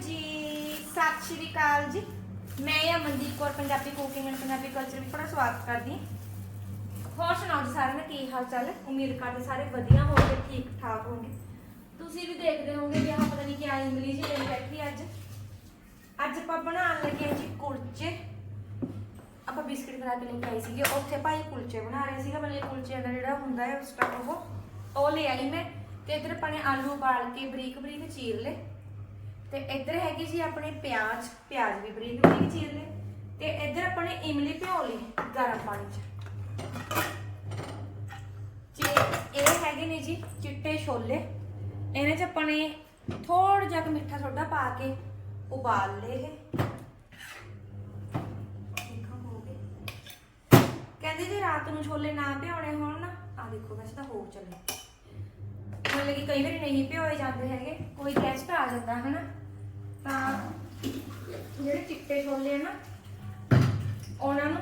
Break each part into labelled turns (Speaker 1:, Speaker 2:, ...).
Speaker 1: ਜੀ, ਸਤਿ ਸ਼੍ਰੀ ਅਕਾਲ ਜੀ। ਮੈਂ Amandeep Kaur, Punjabi cooking and Punjabi culture ਵਿੱਚ ਬੜਾ ਸਵਾਗਤ ਕਰਦੀ ਹੋਰ ਸੁਣਾਓ ਜੀ ਸਾਰਿਆਂ ਦਾ, ਕੀ ਹਾਲ ਚਾਲ ਹੈ? ਉਮੀਦ ਕਰਦੇ ਸਾਰੇ ਵਧੀਆ ਹੋਣਗੇ ਠੀਕ ਠਾਕ ਹੋਣਗੇ। ਤੁਸੀਂ ਵੀ ਦੇਖਦੇ ਹੋਵੋਗੇ ਕਿ ਆਹ ਪਤਾ ਨਹੀਂ ਕੀ ਇਮਲੀ ਜੀ ਲੈਣ ਬੈਠੀ ਅੱਜ। ਅੱਜ ਆਪਾਂ ਬਣਾਉਣ ਲੱਗੇ ਹਾਂ ਜੀ ਕੁਲਚੇ। ਆਪਾਂ ਬਿਸਕਿਟ ਬਣਾ ਕੇ ਲੈ ਕੇ ਆਏ ਸੀਗੇ, ਉੱਥੇ ਭਾਈ ਕੁਲਚੇ ਬਣਾ ਰਹੇ ਸੀਗਾ। ਮਤਲਬ ਕੁਲਚੇ ਦਾ ਜਿਹੜਾ ਹੁੰਦਾ ਹੈ ਉਸ ਟਾਈਮ ਉਹ ਉਹ ਲੈ ਆਈ ਮੈਂ। ਤੇ ਇਧਰ ਆਪਾਂ ਨੇ ਆਲੂ ਉਬਾਲ ਕੇ ਬਰੀਕ ਬਰੀਕ ਚੀਰ ਲਏ। ਤੇ ਇੱਧਰ ਹੈਗੀ ਜੀ ਆਪਣੇ ਪਿਆਜ਼ ਪਿਆਜ਼ ਵੀ ਬਰੀਕ ਬਰੀਕ ਚੀਰ ਲਏ। ਤੇ ਇੱਧਰ ਆਪਣੇ ਇਮਲੀ ਭਿਓ ਲਈ ਗਰਮ ਪਾਣੀ 'ਚ। ਤੇ ਇਹ ਹੈਗੇ ਨੇ ਜੀ ਚਿੱਟੇ ਛੋਲੇ। ਇਹਨਾਂ 'ਚ ਆਪਾਂ ਨੇ ਥੋੜਾ ਜਿਹਾ ਮਿੱਠਾ ਸੋਡਾ ਪਾ ਕੇ ਉਬਾਲ ਲਏ ਇਹ। ਹੋ ਗਏ। ਕਹਿੰਦੇ ਜੇ ਰਾਤ ਨੂੰ ਛੋਲੇ ਨਾ ਭਿਉਣੇ ਹੋਣ ਨਾ ਆ ਦੇਖੋ ਵੈਸੇ ਤਾਂ ਹੋ ਚੱਲੇ। ਮਤਲਬ ਕਿ ਕਈ ਵਾਰੀ ਨਹੀਂ ਭਿਓਏ ਜਾਂਦੇ ਹੈਗੇ, ਕੋਈ ਗੈਸਟ ਆ ਜਾਂਦਾ, ਹਨਾ? ਤਾਂ ਜਿਹੜੇ ਚਿੱਟੇ ਛੋਲੇ ਆ ਨਾ, ਉਹਨਾਂ ਨੂੰ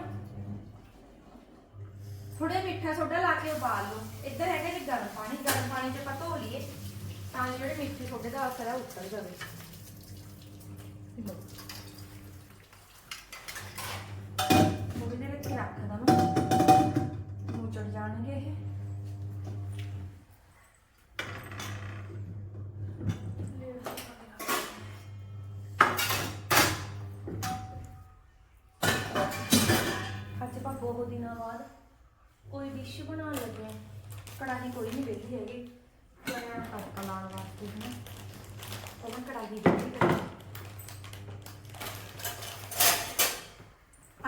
Speaker 1: ਥੋੜਾ ਮਿੱਠਾ ਸੋਡਾ ਲਾ ਕੇ ਉਬਾਲ ਲਓ। ਇੱਧਰ ਹੈਗਾ ਜੀ ਗਰਮ ਪਾਣੀ ਗਰਮ ਪਾਣੀ 'ਚ ਆਪਾਂ ਧੋ ਲਈਏ ਤਾਂ ਜਿਹੜੇ ਮਿੱਠੇ ਸੋਡੇ ਦਾ ਅਸਰ ਹੈ ਉੱਤਰ ਜਾਵੇ। ਥੋੜੀ ਦੇਰ ਇੱਥੇ ਰੱਖ ਦਵਾਂ। ਅੱਜ ਦਿਨਾਂ ਬਾਅਦ ਕੋਈ ਡਿਸ਼ ਬਣਾਉਣ ਲੱਗੇ ਹਾਂ ਕੜਾਹੀ ਕੋਈ ਨਹੀਂ ਵੇਖੀ ਹੈਗੀ। ਮੈਂ ਤੜਕਾ ਲਾਉਣ ਵਾਸਤੇ ਹੈ ਉਹ ਕੜਾਹੀ ਦੇਖੀ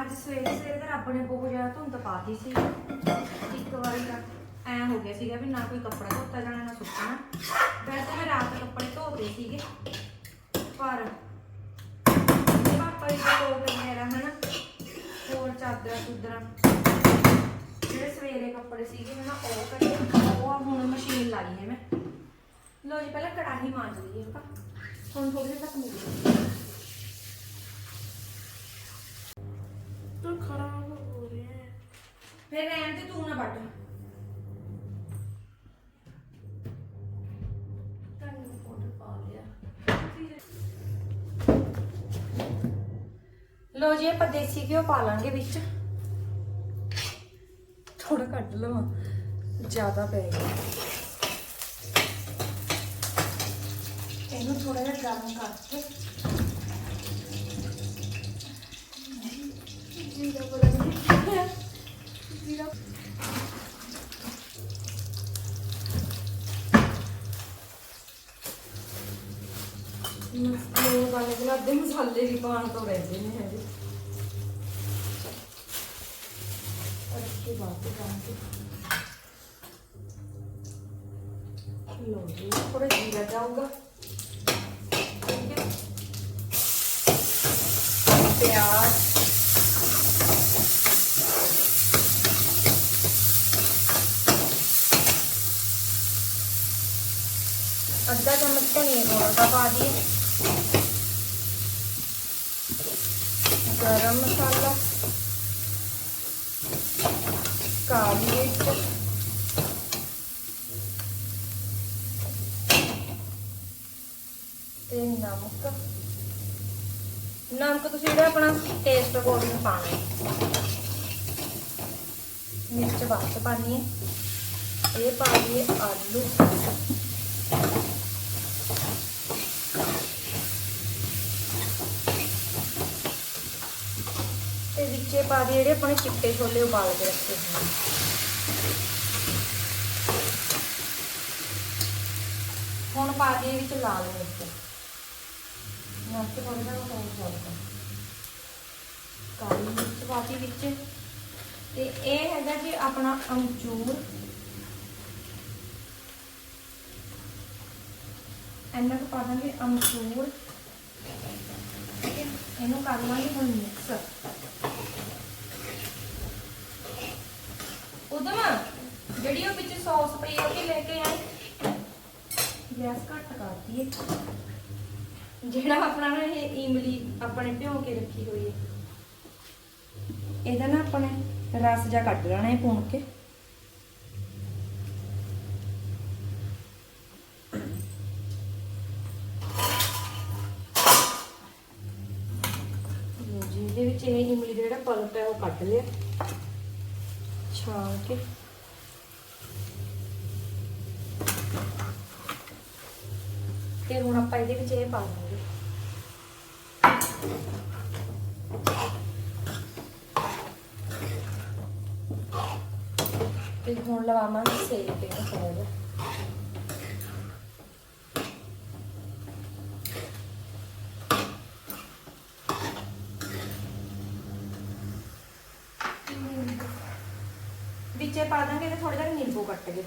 Speaker 1: ਅੱਜ ਸਵੇਰੇ ਸਵੇਰੇ ਤਾਂ ਰੱਬ ਨੇ ਬਹੁਤ ਜ਼ਿਆਦਾ ਧੁੰਦ ਪਾਤੀ ਸੀ। ਇੱਕ ਵਾਰੀ ਤਾਂ ਐ ਹੋ ਗਿਆ ਸੀਗਾ ਵੀ ਨਾ ਕੋਈ ਕੱਪੜਾ ਧੋਤਾ ਜਾਣਾ, ਨਾ ਸੁੱਕਣਾ ਵੈਸੇ ਮੈਂ ਰਾਤ ਕੱਪੜੇ ਧੋਤੇ ਸੀਗੇ। ਪਰ ਪਾਪਾ ਜੀ ਦਾ ਕੋਟ ਵਗੈਰਾ ਹਨਾ। ਹੋਰ ਚਾਦਰਾਂ ਚੁਦਰਾਂ ਸਵੇਰੇ ਕੱਪੜੇ ਸੀਗੇ ਹਨਾ ਉਹ ਕੱਢੇ ਉਹ ਆ ਹੁਣ ਮਸ਼ੀਨ ਲਾਈ ਹੈ ਮੈਂ। ਲੋ ਜੀ ਪਹਿਲਾਂ ਕੜਾਹੀ ਮਾਂਜ ਲਈਏ ਆਪਾਂ। ਹੁਣ ਥੋੜੀ ਜਿਹੀ ਤੱਕ ਮਿਲ।
Speaker 2: ਤੂੰ ਖਰਾਬ ਹੋ ਰਿਹਾ ਹੈ।
Speaker 1: ਫਿਰ ਰਹਿਣ ਤੇ ਤੂੰ ਨਾ ਵੱਟ
Speaker 2: ਤੈਨੂੰ ਪਾਊਡਰ ਪਾ ਲਿਆ।
Speaker 1: ਲੋ ਜੀ ਆਪਾਂ ਦੇਸੀ ਘਿਓ ਪਾ ਲਾਂਗੇ ਵਿੱਚ। ਕੱਢ ਲਵਾਂ, ਜ਼ਿਆਦਾ ਪੈ ਗਿਆ। ਇਹਨੂੰ ਥੋੜਾ ਜਿਹਾ ਗਰਮ ਕਰਕੇ
Speaker 2: ਜੀਰਾ ਬੜਾ ਜੀਰਾ
Speaker 1: ਮਸਾਲੇ ਵਾਲੇ ਗੁਲਾਬ ਦੇ ਮਸਾਲੇ ਵੀ ਪਾਉਣ ਤੋਂ ਰਹਿੰਦੇ ਨੇ ਹੈਗੇ ਲੋ ਜੀ ਥੋੜਾ ਜੀਰਾ ਜਾਊਗਾ ਠੀਕ ਹੈ ਪਿਆਜ਼ ਅੱਧਾ ਚਮਚ ਧਨੀਆ ਪਾਊਡਰ ਦਾ ਪਾ ਦਈਏ ਗਰਮ ਮਸਾਲਾ ਕਾਲੀ ਮਿਰਚ ਤੇ ਨਮਕ। ਨਮਕ ਤੁਸੀਂ ਜਿਹੜਾ ਆਪਣਾ ਟੇਸਟ ਅਕੋਰਡਿੰਗ ਪਾਣਾ ਹੈ। ਮਿਰਚ ਬਾਅਦ ਚ ਪਾਣੀ ਹੈ। ਇਹ ਪਾ ਦਈਏ ਆਲੂ। ਤੇ ਪਾ ਦੇ ਜਿਹੜੇ ਆਪਣੇ ਚਿੱਟੇ ਛੋਲੇ ਉਬਾਲ ਕੇ ਰੱਖੇ ਹੋਏ ਹੁਣ ਪਾ ਦੇ ਵਿੱਚ ਲਾਲ ਮਿਰਚ ਮਿਰਚ ਥੋੜਾ ਜਿਹਾ ਹੋਰ ਜਾਊਗਾ ਕਾਲੀ ਮਿਰਚ ਪਾ ਦੀ ਵਿੱਚ। ਤੇ ਇਹ ਹੈਗਾ ਜੀ ਆਪਣਾ ਅਮਚੂਰ ਇਹਨਾਂ ਨੂੰ ਪਾ ਦਾਂਗੇ ਅਮਚੂਰ ਇਹਨੂੰ ਕਰ ਲਾਂਗੇ ਹੁਣ ਮਿਕਸ ਉਦਮ ਜਿਹੜੀ ਉਹ ਵਿੱਚ ਸੌਸ ਪਈ ਉਹ ਕਿ ਲੈ ਕੇ ਆਏ ਗੈਸ ਘੱਟ ਕਰਤੀ ਹੈ ਜਿਹੜਾ ਆਪਣਾ ਨਾ ਇਹ ਇਮਲੀ ਆਪਣੇ ਭਿਓ ਕੇ ਰੱਖੀ ਹੋਈ ਹੈ ਇਹਦਾ ਨਾ ਆਪਣੇ ਰਸ ਜਾ ਕੱਢ ਲੈਣਾ ਹੈ ਭੁੰਨ ਕੇ। ਇਹਦੇ ਵਿੱਚ ਇਹ ਇਮਲੀ ਦਾ ਜਿਹੜਾ ਪਲਪ ਹੈ ਉਹ ਕੱਢ ਲਿਆ। ਛਾਣ ਕੇ। ਤੇ ਹੁਣ ਆਪਾਂ ਇਹਦੇ ਵਿੱਚ ਇਹ ਪਾ ਦਾਂਗੇ ਤੇ ਹੁਣ ਲਵਾਵਾਂਗੇ ਸੇਕ ਇਹਨੂੰ ਥੋੜਾ ਜਿਹਾ। ਵਿੱਚੇ ਪਾ ਦਾਂਗੇ ਤੇ ਥੋੜਾ ਜਿਹਾ ਨਿੰਬੂ ਕੱਟ ਕੇ।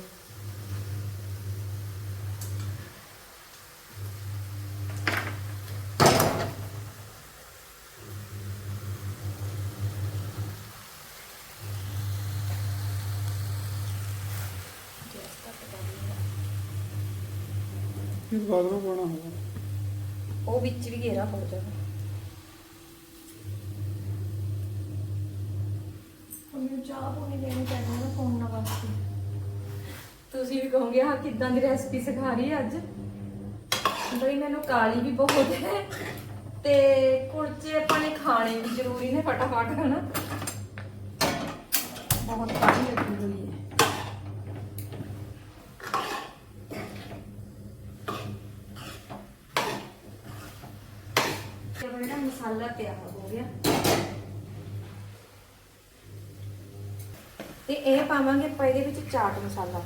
Speaker 3: ਇਸ ਬਾਅਦ ਨੂੰ ਪਾਉਣਾ ਹੋਗਾ
Speaker 1: ਉਹ ਵਿੱਚ ਵੀ ਘੇਰਾ ਹੋ ਜਾਵੇ ਮੈਨੂੰ ਚਾਹ ਪੋਣੀ ਦੇਣੀ ਪੈਣੀ ਨਾ ਫੋਨ ਨਾ ਵਾਸਤੇ ਤੁਸੀਂ ਵੀ ਕਹੋਗੇ ਹਾਂ ਕਿੱਦਾਂ ਦੀ ਰੈਸਪੀ ਸਿਖਾ ਰਹੀ ਹੈ ਅੱਜ? ਬਈ ਮੈਨੂੰ ਕਾਲੀ ਵੀ ਬਹੁਤ ਹੈ ਤੇ ਕੁਲਚੇ ਆਪਾਂ ਨੇ ਖਾਣੇ ਵੀ ਜ਼ਰੂਰੀ ਨੇ ਫਟਾਫਟ ਹਨਾ? ਬਹੁਤ ਕਾਲੀ ਲੱਗੀ ਹੋਈ ਹੈ। ਮਸਾਲਾ ਤਿਆਰ ਹੋ ਗਿਆ। ਤੇ ਇਹ ਪਾਵਾਂਗੇ ਆਪਾਂ ਇਹਦੇ ਵਿੱਚ ਚਾਟ ਮਸਾਲਾ।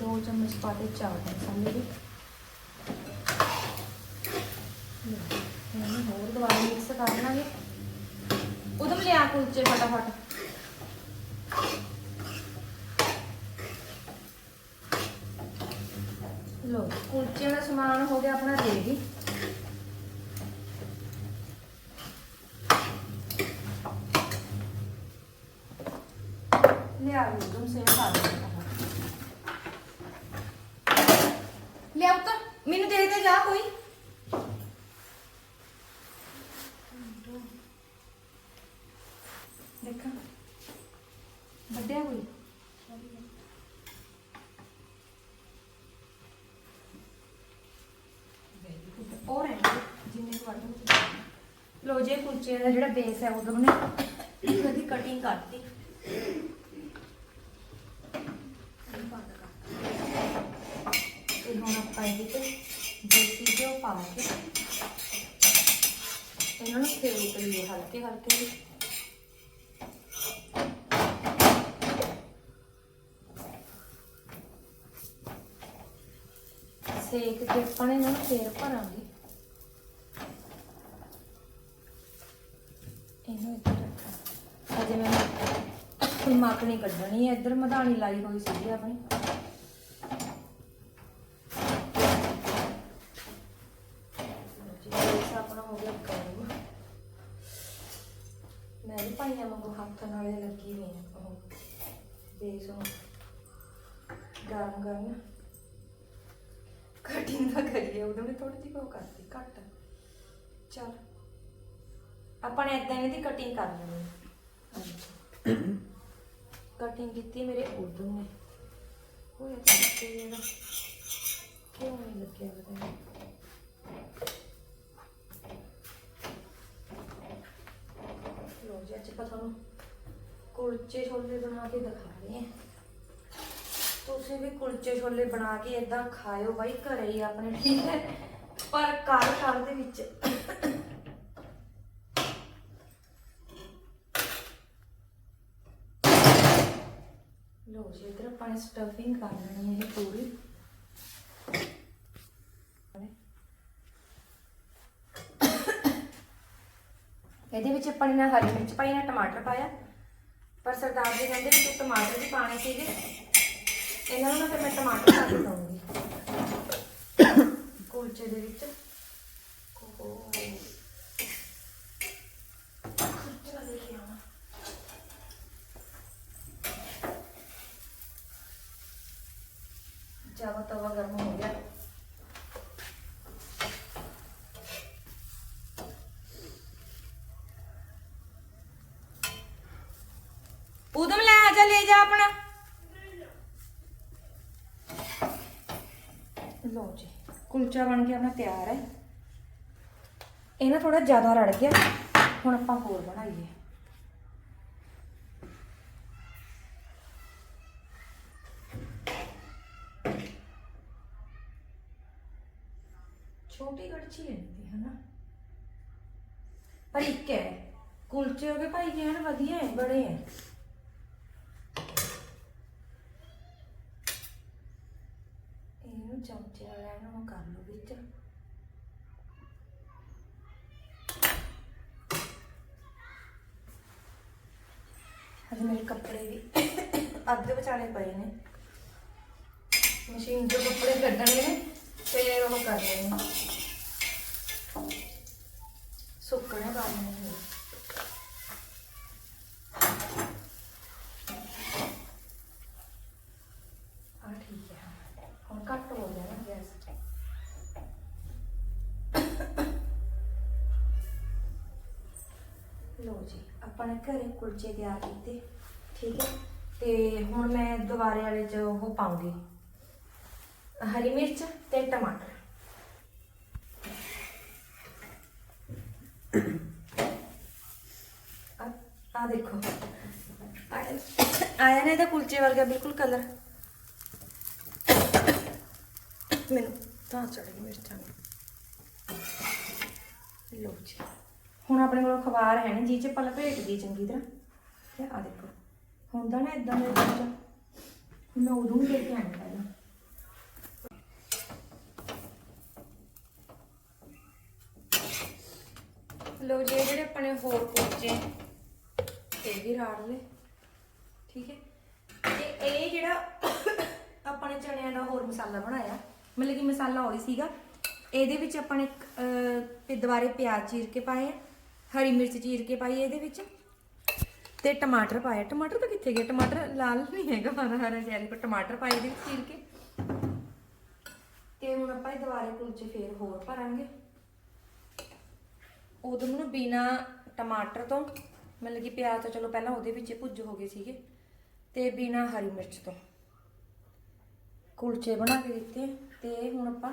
Speaker 1: ਦੋ ਚਮਚ ਪਾ ਦੇ ਚਾਟ ਮਸਾਲੇ ਦੇ ਇਹਨੂੰ ਹੋਰ ਦੁਬਾਰਾ ਮਿਕਸ ਕਰ ਲਾਂਗੇ। ਉਦਮ ਲਿਆ ਕੁਲਚੇ ਫਟਾਫਟ ਲੋ ਕੁਲਚੇ ਦਾ ਸਮਾਨ ਹੋ ਗਿਆ ਆਪਣਾ ਰੈਡੀ ਲਿਆ ਲੋ ਤੁਮ ਸੇ ਲਿਆ ਤਾਂ ਮੈਨੂੰ ਦੇ ਦੇ ਜਾ ਕੋਈ। ਦੇਖਾਂ, ਵੱਡਿਆ ਕੋਈ। ਔਰ ਹੈ ਜਿੰਨੇ ਕੁ ਵੱਡ ਲੋ ਜੇ ਕੁਲਚੇ ਦਾ ਜਿਹੜਾ ਬੇਸ ਹੈ, ਉਦੋਂ ਨੇ ਉਹਦੀ ਕਟਿੰਗ ਕਰਤੀ। ਤੇ ਤੇ ਦੇਸੀ ਘਿਓ ਪਾ ਕੇ ਇਹਨਾਂ ਨੂੰ ਫੇਰ ਲਈਏ ਹਲਕੇ ਹਲਕੇ ਸੇਕ ਕੇ ਆਪਾਂ ਇਹਨਾਂ ਨੂੰ ਫੇਰ ਭਰਾਂਗੇ। ਇਹਨੂੰ ਇੱਧਰ ਰੱਖਾਂ। ਅਜੇ ਮੈਂ ਮਾਕਣੀ ਕੱਢਣੀ ਹੈ ਇੱਧਰ ਮਧਾਣੀ ਲਾਈ ਹੋਈ ਸੀਗੀ ਆਪਣੀ ਜੀ ਬੇਸ ਆਪਣਾ ਹੋ ਗਿਆ ਗਰਮ ਮੈਂ ਵੀ ਪਾਈਆਂ ਵਾਂਗੂ ਹੱਥ ਨਾਲੇ ਲੱਗੀ ਹੋਈ ਆ ਉਹ ਬੇਸ ਨੂੰ ਗਰਮ ਗਰਮ ਕਟਿੰਗ ਦਾ ਕਰੀਏ, ਉਦੋਂ ਵੀ ਥੋੜੀ ਜਿਹੀ ਉਹ ਕਰਤੀ, ਘੱਟ। ਚਲ, ਆਪਾਂ ਨੇ ਇਦਾਂ ਇਹਦੀ ਕਟਿੰਗ ਕਰ ਲੈਣੀ ਕਟਿੰਗ ਕੀਤੀ ਮੇਰੇ ਉਦੋਂ ਨੇ। ਹੋਇਆ ਤਾਂ ਜਿਹੜਾ ਕਿਉਂ ਨਹੀਂ ਲੱਗਿਆ ਪਤਾ ਨਹੀਂ। ਲੋ ਜੀ, ਅੱਜ ਆਪਾਂ ਤੁਹਾਨੂੰ ਕੁਲਚੇ ਛੋਲੇ ਬਣਾ ਕੇ ਦਿਖਾ ਰਹੇ ਹਾਂ ਤੁਸੀਂ ਵੀ ਕੁਲਚੇ ਛੋਲੇ ਬਣਾ ਕੇ ਇਦਾਂ ਖਾਇਓ ਬਾਈ, ਘਰੇ ਹੀ ਆਪਣੇ ਠੀਕ ਹੈ। ਪਰ ਘਰ ਘਰ ਦੇ ਵਿੱਚ ਲੋ ਜੀ, ਇਧਰ ਆਪਾਂ ਸਟਫਿੰਗ ਕਰ ਲੈਣੀ ਹੈ ਇਹ ਪੂਰੀ। ਇਹਦੇ ਵਿੱਚ ਆਪਾਂ ਨੇ ਹਰੀ ਮਿਰਚ ਪਾਈ, ਨਾ ਟਮਾਟਰ ਪਾਇਆ। ਪਰ ਸਰਦਾਰ ਜੀ ਕਹਿੰਦੇ ਵੀ ਤੂੰ ਟਮਾਟਰ ਵੀ ਪਾਣੇ ਸੀਗੇ। ਇਹਨਾਂ ਨੂੰ ਨਾ ਫਿਰ ਮੈਂ ਟਮਾਟਰ ਪਾ ਕੇ ਦਊਂਗੀ। ਕੁਲਚੇ ਦੇ ਵਿੱਚ। ਓਹੋ ਖਰਚਾ ਤਵਾ ਗਰਮ ਹੋ ਗਿਆ ਉਦਮ ਲੈ ਆ ਆਪਣਾ। ਲੋ ਜੀ, ਕੁਲਚਾ ਬਣ ਕੇ ਆਪਣਾ ਤਿਆਰ ਹੈ। ਇਹ ਨਾ ਥੋੜਾ ਜ਼ਿਆਦਾ ਰੜ ਗਿਆ। ਹੁਣ ਆਪਾਂ ਹੋਰ ਬਣਾਈਏ। ਛੋਟੀ ਕੜਛੀ ਲੈਂਦੀ ਹੈ ਨਾ ਪਰ ਇੱਕ ਹੈ। ਕੁਲਚੇ ਉਹਦੇ ਭਾਈ, ਕਹਿਣ ਵਧੀਆ ਹੈ, ਬੜੇ ਹੈ। ਇਹਨੂੰ ਇਹਨਾਂ ਨੂੰ ਕਰ ਲਓ ਵਿੱਚ। ਅੱਜ ਮੇਰੇ ਕੱਪੜੇ ਵੀ ਅੱਧੇ ਵਿਚਾਲੇ ਪਏ ਨੇ। ਮਸ਼ੀਨ ਤੋਂ ਕੱਪੜੇ ਕੱਢਣੇ ਨੇ ਤੇ ਉਹ ਕਰਨੇ ਨੇ। ਸੁੱਕਣੇ ਪਾਉਣੇ ਨੇ ਆ ਠੀਕ ਹੈ ਹੁਣ ਘੱਟ ਹੋ ਗਿਆ ਨਾ ਗੈਸ ਲੋ ਜੀ ਆਪਾਂ ਨੇ ਘਰੇ ਕੁਲਚੇ ਤਿਆਰ ਕੀਤੇ, ਠੀਕ ਹੈ? ਤੇ ਹੁਣ ਮੈਂ ਦੁਬਾਰੇ ਵਾਲੇ ਚ ਉਹ ਪਾਉਂਗੀ। ਹਰੀ ਮਿਰਚ ਤੇ ਟਮਾਟਰ। ਆ ਦੇਖੋ। ਆ- ਆਇਆ ਨਾ ਇਹਦਾ ਕੁਲਚੇ ਵਰਗਾ ਬਿਲਕੁਲ ਕਲਰ ਮੈਨੂੰ ਤਾਂ ਚੜ ਗਈ ਮਿਰਚਾਂ। ਲੋ ਜੀ। ਹੁਣ ਆਪਣੇ ਕੋਲ ਅਖਬਾਰ ਹੈ ਨਹੀਂ ਜੀ ਚ ਪਲ ਭੇਟ ਦੀ ਚੰਗੀ ਤਰ੍ਹਾਂ। ਤੇ ਆ ਦੇਖੋ, ਹੁੰਦਾ ਨਾ ਇਦਾਂ ਦਾ ਕੁਲਚਾ ਮੈਂ ਉਦੋਂ ਹੀ ਲੈ ਕੇ ਆਣੀ ਪਹਿਲਾਂ। ਲੋ ਜੀ ਜਿਹੜੇ ਆਪਣੇ ਹੋਰ ਕੁਲਚੇ ਇਹ ਵੀ ਰਾੜ ਲੈ ਠੀਕ ਹੈ? ਤੇ ਇਹ ਜਿਹੜਾ ਆਪਾਂ ਨੇ ਚਣਿਆਂ ਦਾ ਹੋਰ ਮਸਾਲਾ ਬਣਾਇਆ, ਮਤਲਬ ਕਿ ਮਸਾਲਾ ਹੋਰ ਹੀ ਸੀਗਾ। ਇਹਦੇ ਵਿੱਚ ਆਪਾਂ ਨੇ ਦੁਬਾਰੇ ਪਿਆਜ਼ ਚੀਰ ਕੇ ਪਾਏ ਆ। ਹਰੀ ਮਿਰਚ ਚੀਰ ਕੇ ਪਾਈ ਇਹਦੇ ਵਿੱਚ ਤੇ ਟਮਾਟਰ ਪਾਇਆ। ਟਮਾਟਰ ਤਾਂ ਕਿੱਥੇ ਗਿਆ? ਟਮਾਟਰ ਲਾਲ ਨਹੀਂ ਹੈਗਾ ਹਰਾ ਹਰਾ ਜਿਹਾ। ਦੇਖੋ, ਟਮਾਟਰ ਪਾਏ ਇਹਦੇ ਵਿੱਚ ਚੀਰ ਕੇ। ਤੇ ਹੁਣ ਆਪਾਂ ਇਹ ਦੁਬਾਰੇ ਕੁਲਚੇ ਫੇਰ ਹੋਰ ਭਰਾਂਗੇ ਉਦੋਂ ਨੂੰ ਬਿਨਾ ਟਮਾਟਰ ਤੋਂ, ਮਤਲਬ ਕਿ ਪਿਆਜ਼ ਤਾਂ ਚਲੋ ਪਹਿਲਾਂ ਉਹਦੇ ਵਿੱਚ ਭੁੱਜ ਹੋ ਗਏ ਸੀਗੇ, ਤੇ ਬਿਨਾ ਹਰੀ ਮਿਰਚ ਤੋਂ। ਕੁਲਚੇ ਬਣਾ ਕੇ ਦਿੱਤੇ ਤੇ ਹੁਣ ਆਪਾਂ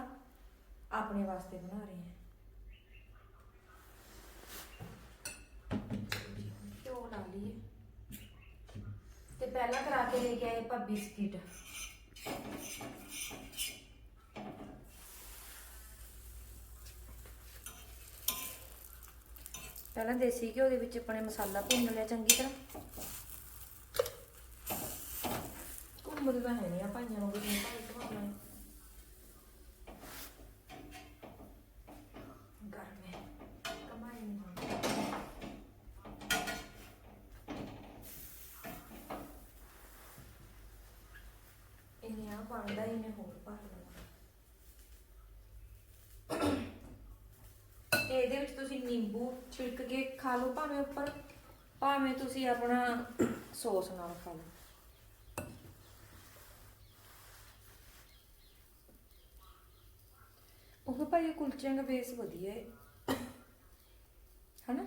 Speaker 1: ਆਪਣੇ ਵਾਸਤੇ ਬਣਾ ਰਹੇ ਹਾਂ ਘਿਓ ਲਾ ਲਈਏ ਤੇ ਪਹਿਲਾਂ ਕਰਾ ਕੇ ਲੈ ਕੇ ਆਏ ਆਪਾਂ ਬਿਸਕਿਟ ਪਹਿਲਾਂ ਦੇਸੀ ਘਿਓ ਦੇ ਵਿੱਚ ਆਪਣੇ ਮਸਾਲਾ ਭੁੰਨ ਲਿਆ ਚੰਗੀ ਤਰ੍ਹਾਂ। ਘੁੰਮਦੇ ਹੈ ਨਹੀਂ ਆ, ਭਾਈਆਂ ਨੂੰ ਕਿਤੇ ਭਾਈ ਘੁਮਾਉਣਾ ਹੈ ਗਰਮ ਹੈ ਕਮਾਈ ਨਹੀਂ ਹੋਣੀ ਇਹਨੇ ਆ ਬਣਦਾ ਇਹਨੇ ਹੋਰ ਭਰ ਲੈਣਾ ਤੇ ਇਹਦੇ ਵਿੱਚ ਤੁਸੀਂ ਨਿੰਬੂ ਛਿੜਕ ਕੇ ਖਾ ਲਓ ਭਾਵੇਂ ਉੱਪਰ, ਭਾਵੇਂ ਤੁਸੀਂ ਆਪਣਾ ਸੌਸ ਨਾਲ ਖਾ ਲਓ। ਉਹ ਭਾਈ ਕੁਲਚਿਆਂ ਦਾ ਬੇਸ ਵਧੀਆ ਹੈ ਹਨਾ?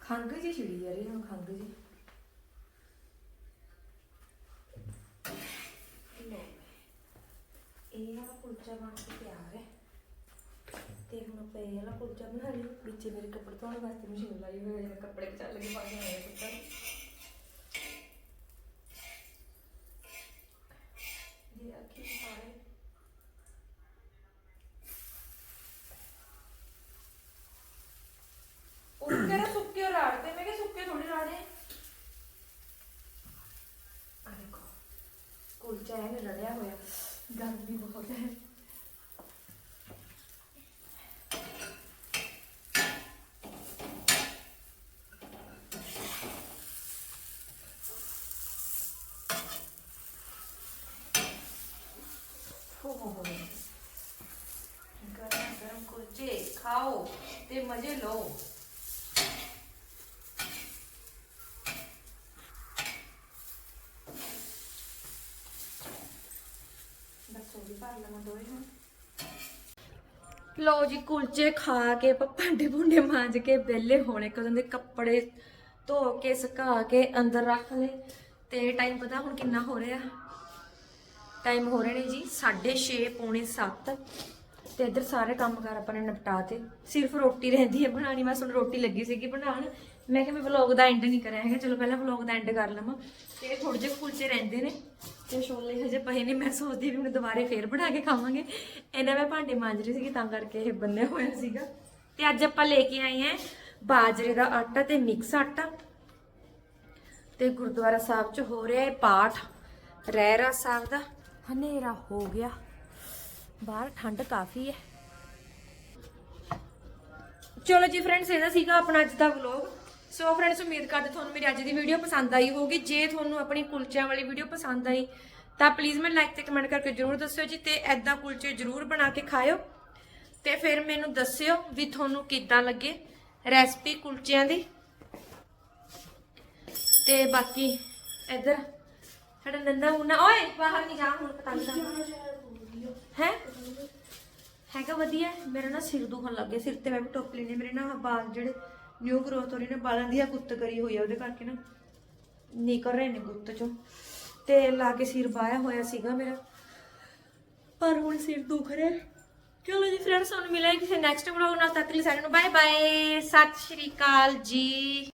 Speaker 1: ਖੰਗ ਜੀ ਛਿੜੀ ਜਾ ਰਹੀ ਹੁਣ ਖੰਗ ਜੀ ਲਓ ਇਹ ਵਾਲਾ ਕੁਲਚਾ ਬਣ ਕੇ ਤਿਆਰ ਹੈ। ਤੇ ਹੁਣ ਆਪਾਂ ਇਹ ਵਾਲਾ ਕੁਲਚਾ ਬਣਾ ਲਈ। ਵਿੱਚ ਮੇਰੇ ਕੱਪੜੇ ਧੋਣ ਵਾਸਤੇ ਮਸ਼ੀਨ ਲਾਈ ਹੋਈ ਹੈ। ਕੱਪੜੇ ਚੱਲ ਕੇ ਪਾ ਕੇ ਆਏ ਪੁੱਤਰ ਇਹ ਆਖੀ ਸਾਰੇ ਉਹ ਕਹਿੰਦਾ ਸੁੱਕੇ ਰਾੜਦੇ ਮੈਂ ਕਿਹਾ ਸੁੱਕੇ ਥੋੜੀ ਰਾੜੇ ਆ ਦੇਖੋ ਕੁਲਚਾ ਹੈ ਰੜਿਆ ਹੋਇਆ ਗਰਮੀ ਬਹੁਤ ਹੈ ਹੋ ਹੋ ਹੋ ਗਰਮ ਗਰਮ ਕੁਲਚੇ ਖਾਓ ਤੇ ਮਜ਼ੇ ਲਓ ਲੋ ਜੀ ਕੁਲਚੇ ਖਾ ਕੇ ਆਪਾਂ ਭਾਂਡੇ ਭੁੰਡੇ ਮਾਂਜ ਕੇ ਵਿਹਲੇ ਹੋਣੇ ਕਦੋਂ ਦੇ ਕੱਪੜੇ ਧੋ ਕੇ ਸੁਕਾ ਕੇ ਅੰਦਰ ਰੱਖ ਲਏ ਤੇ ਟਾਈਮ ਪਤਾ ਹੁਣ ਕਿੰਨਾ ਹੋ ਰਿਹਾ ਟਾਈਮ ਹੋ ਰਹੇ ਨੇ ਜੀ 6:30 ਪੌਣੇ 7 ਤੇ ਇੱਧਰ ਸਾਰੇ ਕੰਮ ਕਾਰ ਆਪਾਂ ਨੇ ਨਿਪਟਾਤੇ। ਸਿਰਫ ਰੋਟੀ ਰਹਿੰਦੀ ਹੈ ਬਣਾਣੀ ਮੈਂ ਹੁਣ ਰੋਟੀ ਲੱਗੀ ਸੀਗੀ ਬਣਾਉਣ। ਮੈਂ ਕਿਹਾ ਮੈਂ ਵਲੌਗ ਦਾ ਐਂਡ ਨਹੀਂ ਕਰਿਆ। ਹੈਗਾ ਚਲੋ ਪਹਿਲਾਂ ਵਲੌਗ ਦਾ ਐਂਡ ਕਰ ਲਵਾਂ। ਤੇ ਥੋੜੇ ਜਿਹੇ ਕੁਲਚੇ ਰਹਿੰਦੇ ਨੇ। ਤੇ ਛੋਲੇ ਹਜੇ ਪਏ ਨੇ ਮੈਂ ਸੋਚਦੀ ਵੀ ਹੁਣ ਦੁਬਾਰੇ ਫੇਰ ਬਣਾ ਕੇ ਖਾਵਾਂਗੇ। ਇਹਨਾਂ ਮੈਂ ਭਾਂਡੇ ਮਾਂਜ ਰਹੀ ਸੀਗੀ, ਤਾਂ ਕਰਕੇ ਇਹ ਬੰਨਿਆ ਹੋਇਆ ਸੀਗਾ। ਤੇ ਅੱਜ ਆਪਾਂ ਲੈ ਕੇ ਆਏ ਹਾਂ ਬਾਜਰੇ ਦਾ ਆਟਾ ਤੇ ਮਿਕਸ ਆਟਾ। ਤੇ ਗੁਰਦੁਆਰਾ ਸਾਹਿਬ 'ਚ ਹੋ ਰਿਹਾ ਹੈ ਪਾਠ। ਰਹਿਰਾ ਸਾਹਿਬ ਦਾ। ਹਨੇਰਾ ਹੋ ਗਿਆ। ਬਾਹਰ ਠੰਡ ਕਾਫੀ ਹੈ। ਚਲੋ ਜੀ ਫਰੈਂਡਸ ਇਹਦਾ ਸੀਗਾ ਆਪਣਾ ਅੱਜ ਦਾ ਵਲੌਗ ਸੋ ਫਰੈਂਡਸ ਉਮੀਦ ਕਰਦੇ ਤੁਹਾਨੂੰ ਮੇਰੀ ਅੱਜ ਦੀ ਵੀਡੀਓ ਪਸੰਦ ਆਈ ਹੋਊਗੀ। ਜੇ ਤੁਹਾਨੂੰ ਆਪਣੀ ਕੁਲਚਿਆਂ ਵਾਲੀ ਵੀਡੀਓ ਪਸੰਦ ਆਈ, ਤਾਂ ਪਲੀਜ਼ ਮੈਨੂੰ ਲਾਈਕ ਤੇ ਕਮੈਂਟ ਕਰਕੇ ਜਰੂਰ ਦੱਸਿਓ ਜੀ ਤੇ ਐਦਾਂ ਕੁਲਚੇ ਜਰੂਰ ਬਣਾ ਕੇ ਖਾਇਓ। ਤੇ ਫਿਰ ਮੈਨੂੰ ਦੱਸਿਓ ਵੀ ਤੁਹਾਨੂੰ ਕਿੱਦਾਂ ਲੱਗੇ ਰੈਸਪੀ ਕੁਲਚਿਆਂ ਦੀ। ਤੇ ਬਾਕੀ ਇੱਧਰ ਸਾਡਾ ਨੰਨਾ ਮੁੰਨਾ ਓਏ, ਬਾਹਰ ਨਹੀਂ ਜਾ, ਹੁਣ ਪਤੰਗ ਦਾ ਹੈ? ਹੈਗਾ ਵਧੀਆ। ਮੇਰਾ ਨਾ ਸਿਰ ਦੁਖਣ ਲੱਗ ਗਿਆ। ਸਿਰ ਤੇ ਮੈਂ ਵੀ ਟੋਪ ਲੈਣੇ ਮੇਰੇ ਨਾ ਬਾਲ ਜਿਹੜੇ ਨਿਊ ਗਰੋਥ ਹੋ ਰਹੀ ਨੇ, ਬਾਲਾਂ ਦੀ ਆ ਗੁੱਤ ਕਰੀ ਹੋਈ ਆ, ਉਹਦੇ ਕਰਕੇ ਨਾ ਨਿਕਲ ਰਹੇ ਨੇ ਗੁੱਤ ਚੋਂ। ਤੇ ਲਾ ਕੇ ਸਿਰ ਬਾਇਆ ਹੋਇਆ ਸੀਗਾ ਮੇਰਾ। ਪਰ ਹੁਣ ਸਿਰ ਦੁਖ ਰਿਹਾ ਚਲੋ ਜੀ ਫਰੈਂਡਸ ਹੁਣ ਮਿਲਾਂਗੇ ਕਿਸੇ ਨੈਕਸਟ ਵਲੌਗ ਨਾਲ। ਤੱਕ ਲਈ ਸਾਰਿਆਂ ਨੂੰ ਬਾਏ ਬਾਏ ਸਤਿ ਸ਼੍ਰੀ ਅਕਾਲ ਜੀ।